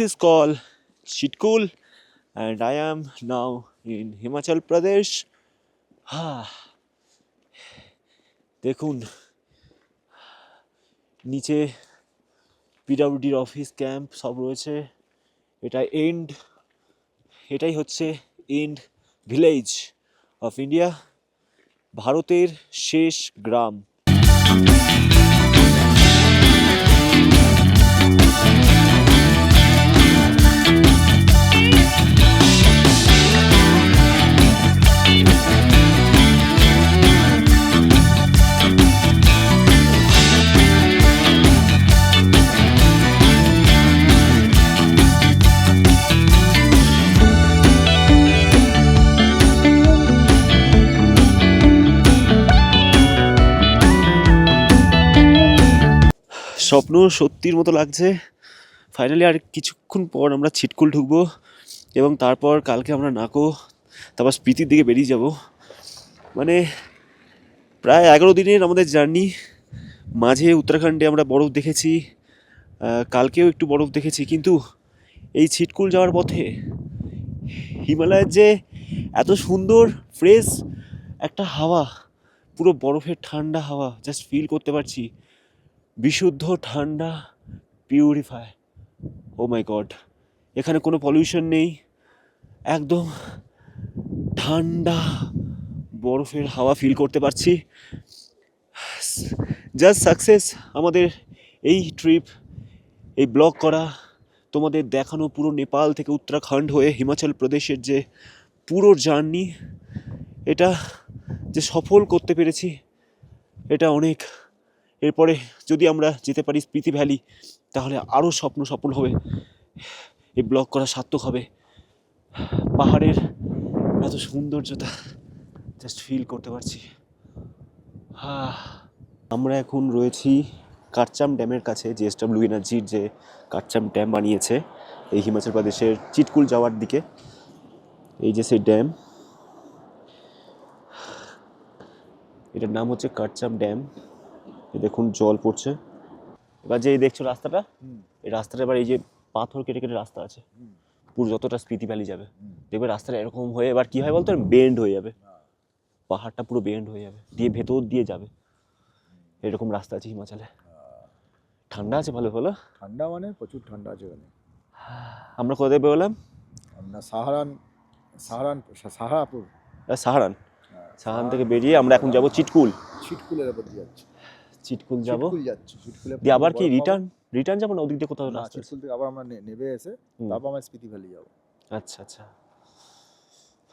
is called Chitkul, and I am now in Himachal Pradesh. দেখুন নিচে পিডাব্লিউডির office camp সব রয়েছে। এটা এন্ড এটাই হচ্ছে এন্ড ভিলেজ অফ ইন্ডিয়া ভারতের শেষ গ্রাম। স্বপ্ন সত্যির মতো লাগছে। ফাইনালি আর কিছুক্ষণ পর আমরা ছিটকুল ঢুকবো এবং তারপর কালকে আমরা নাকো, তারপর স্পিতির দিকে বেরিয়ে যাব। মানে প্রায় এগারো দিনের আমাদের জার্নি। মাঝে উত্তরাখণ্ডে আমরা বরফ দেখেছি কালকেও একটু বরফ দেখেছি, কিন্তু এই ছিটকুল যাওয়ার পথে হিমালয়ের যে এত সুন্দর ফ্রেশ একটা হাওয়া, পুরো বরফের ঠান্ডা হাওয়া জাস্ট ফিল করতে পারছি। বিশুদ্ধ, ঠান্ডা পিউরিফাই ও মাই গড এখানে কোনো পলিউশন নেই। একদম ঠান্ডা বরফের হাওয়া ফিল করতে পারছি। জাস্ট সাকসেস আমাদের এই ট্রিপ এই ব্লগ করা, তোমাদের দেখানো পুরো নেপাল থেকে উত্তরাখণ্ড হয়ে হিমাচল প্রদেশের যে পুরো জার্নি, এটা যে সফল করতে পেরেছি, এটা অনেক এরপরে যদি আমরা যেতে পারি স্পিতি ভ্যালি, তাহলে আরও স্বপ্ন সফল হবে। এই ব্লগ করা সার্থক হবে। পাহাড়ের এত সৌন্দর্যতা জাস্ট ফিল করতে পারছি। আমরা এখন রয়েছি কাটচাম ড্যামের কাছে জিএসডাব্লিউ এনার্জির যে কাটচাম ড্যাম বানিয়েছে, এই হিমাচল প্রদেশের চিটকুল যাওয়ার দিকে। এই যে সেই ড্যাম। এটার নাম হচ্ছে কাটচাম ড্যাম। দেখুন জল পড়ছে। এবার যে দেখছ রাস্তাটা এই রাস্তাটা এবার এই যে পাথর কেটে কেটে রাস্তা আছে পুরো যতটা স্পিতি ভ্যালি যাবে দেখবে রাস্তাটা এরকম হয়ে এবার কি হয় বলতো? বেন্ড হয়ে যাবে। পাহাড়টা পুরো বেন্ড হয়ে যাবে দিয়ে ভেতর দিয়ে যাবে। এরকম রাস্তা আছে হিমাচলে। ঠান্ডা আছে ভালো ভালো ঠান্ডা মানে প্রচুর ঠান্ডা আছে ওখানে আমরা কোথায় বেরোলাম আমরা সাহারান সাহারান সাহারাপুর। আহ, সাহারান সাহারান থেকে বেরিয়ে আমরা এখন যাব চিটকুল। ছিটকুলের ওপর দিয়ে যাচ্ছে। চিটকুল যাব। যাচ্ছে দিয়ে আবার কি রিটার্ন রিটার্ন যাব না? ওদিক দিয়ে কোথাও না? ছিটকুল থেকে আবার আমরা নেবে এসে তারপর আমরা স্পিতি ভ্যালি যাব। আচ্ছা আচ্ছা।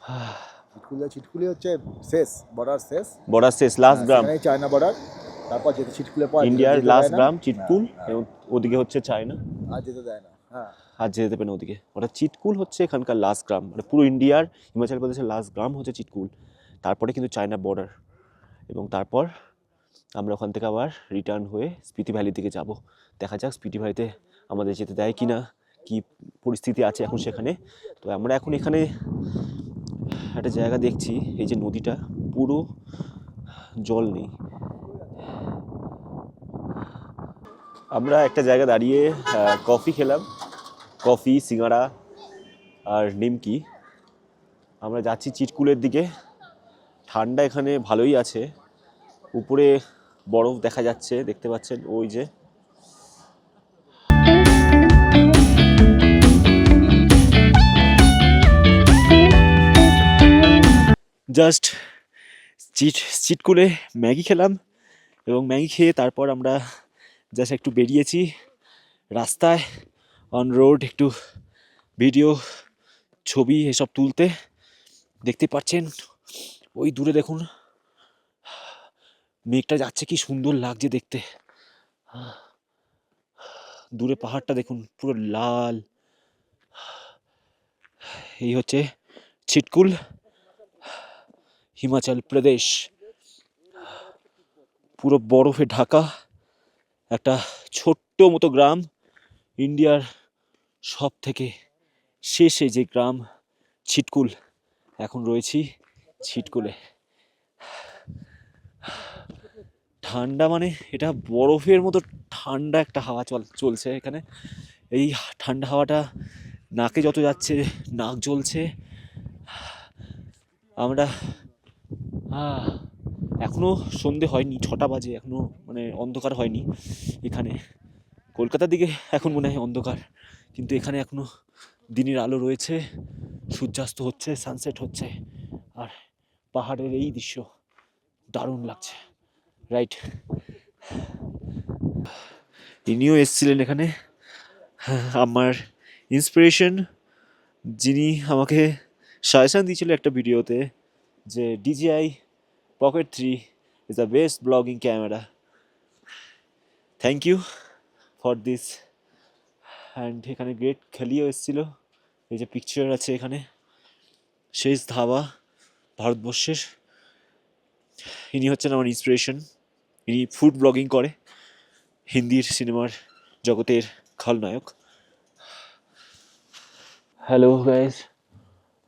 ছিটকুলে ছিটকুলি হচ্ছে শেষ বর্ডার শেষ। বর্ডার শেষ লাস্ট গ্রাম। চায়না বর্ডার তারপর যেতে ছিটকুলে পর ইন্ডিয়ার লাস্ট গ্রাম চিটকুল হ্যাঁ, এবং ওদিকে হচ্ছে চায়না আর যেতে দেয় না হ্যাঁ। আর যেতে দেবে না ওদিকে। ওটা চিটকুল হচ্ছে এখানকার লাস্ট গ্রাম। মানে পুরো ইন্ডিয়ার হিমাচল প্রদেশের লাস্ট গ্রাম হচ্ছে চিটকুল তারপরে কিন্তু চায়না বর্ডার এবং তারপর আমরা ওখান থেকে আবার রিটার্ন হয়ে স্পিতি ভ্যালির দিকে যাব। দেখা যাক স্পিতি ভ্যালিতে আমাদের যেতে দেয় কি না কি পরিস্থিতি আছে এখন সেখানে। তো আমরা এখন এখানে একটা জায়গা দেখছি, এই যে নদীটা, পুরো জল নেই। আমরা একটা জায়গা দাঁড়িয়ে কফি খেলাম। কফি সিঙ্গাড়া আর নিমকি। আমরা যাচ্ছি চিটকুলের দিকে। ঠান্ডা এখানে ভালোই আছে। উপরে বরফ দেখা যাচ্ছে, দেখতে পাচ্ছেন ওই যে। জাস্ট চিট চিটকুলে ম্যাগি খেলাম এবং ম্যাগি খেয়ে তারপর আমরা জাস্ট একটু বেরিয়েছি রাস্তায় অন রোড একটু ভিডিও ছবি এসব তুলতে। দেখতে পাচ্ছেন, ওই দূরে দেখুন মেঘটা যাচ্ছে, কি সুন্দর লাগছে দেখতে। দূরে পাহাড়টা দেখুন, পুরো লাল। এই হচ্ছে ছিটকুল, হিমাচল প্রদেশ। পুরো বরফে ঢাকা, একটা ছোট্ট মতো গ্রাম, ইন্ডিয়ার সব থেকে শেষে যে গ্রাম ছিটকুল, এখন রয়েছি ছিটকুলে। ঠান্ডা মানে এটা বরফের মতো ঠান্ডা একটা হাওয়া চল, চলছে এখানে। এই ঠান্ডা হাওয়াটা নাকে যত যাচ্ছে, নাক জ্বলছে। আমরা এখনও সন্ধে হয়নি, ছটা বাজে এখনও মানে অন্ধকার হয়নি এখানে। কলকাতার দিকে এখন মনে হয় অন্ধকার, কিন্তু এখানে এখনও দিনের আলো রয়েছে, সূর্যাস্ত হচ্ছে সানসেট হচ্ছে, আর পাহাড়ের এই দৃশ্য দারুণ লাগছে। রাইট ইনিও এসেছিলেন এখানে। আমার ইন্সপিরেশন যিনি আমাকে সাজেশন দিয়েছিল একটা ভিডিওতে যে DJI pocket three is the best blogging camera thank you for this and এখানে গ্রেট খেলিও এসেছিল। এই যে পিকচার আছে এখানে। শেষ ধাবা, ভারতবর্ষের। ইনি হচ্ছেন আমার ইন্সপিরেশন ইনি ফুড ব্লগিং করে হিন্দির সিনেমার জগতের খলনায়ক। হ্যালো গাইজ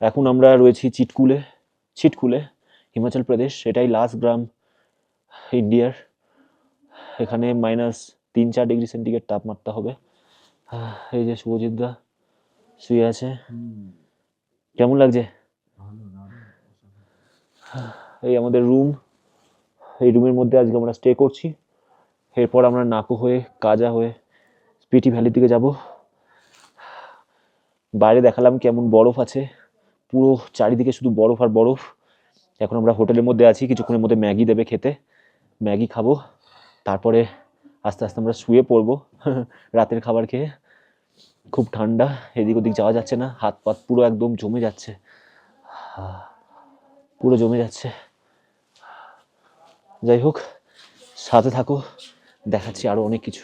এখন আমরা রয়েছি চিটকুলে চিটকুলে হিমাচল প্রদেশ এটাই লাস্ট গ্রাম ইন্ডিয়ার। এখানে মাইনাস তিন চার ডিগ্রি সেন্টিগ্রেড তাপমাত্রা হবে। এই যে শুভজিৎ দা শুয়ে আছে। কেমন লাগছে? এই আমাদের রুম এই রুমের মধ্যে আজকে আমরা স্টে করছি। এরপর আমরা নাকো হয়ে, কাজা হয়ে স্পিটি ভ্যালির দিকে যাব। বাইরে দেখালাম কেমন বরফ আছে। পুরো চারিদিকে শুধু বরফ আর বরফ। এখন আমরা হোটেলের মধ্যে আছি, কিছুক্ষণের মধ্যে ম্যাগি দেবে খেতে। ম্যাগি খাব। তারপরে আস্তে আস্তে আমরা শুয়ে পড়ব রাতের খাবার খেয়ে। খুব ঠান্ডা, এদিক ওদিক যাওয়া যাচ্ছে না। হাত পাত পুরো একদম জমে যাচ্ছে। পুরো জমে যাচ্ছে। যাই হোক সাথে থাকো দেখাচ্ছি আরও অনেক কিছু।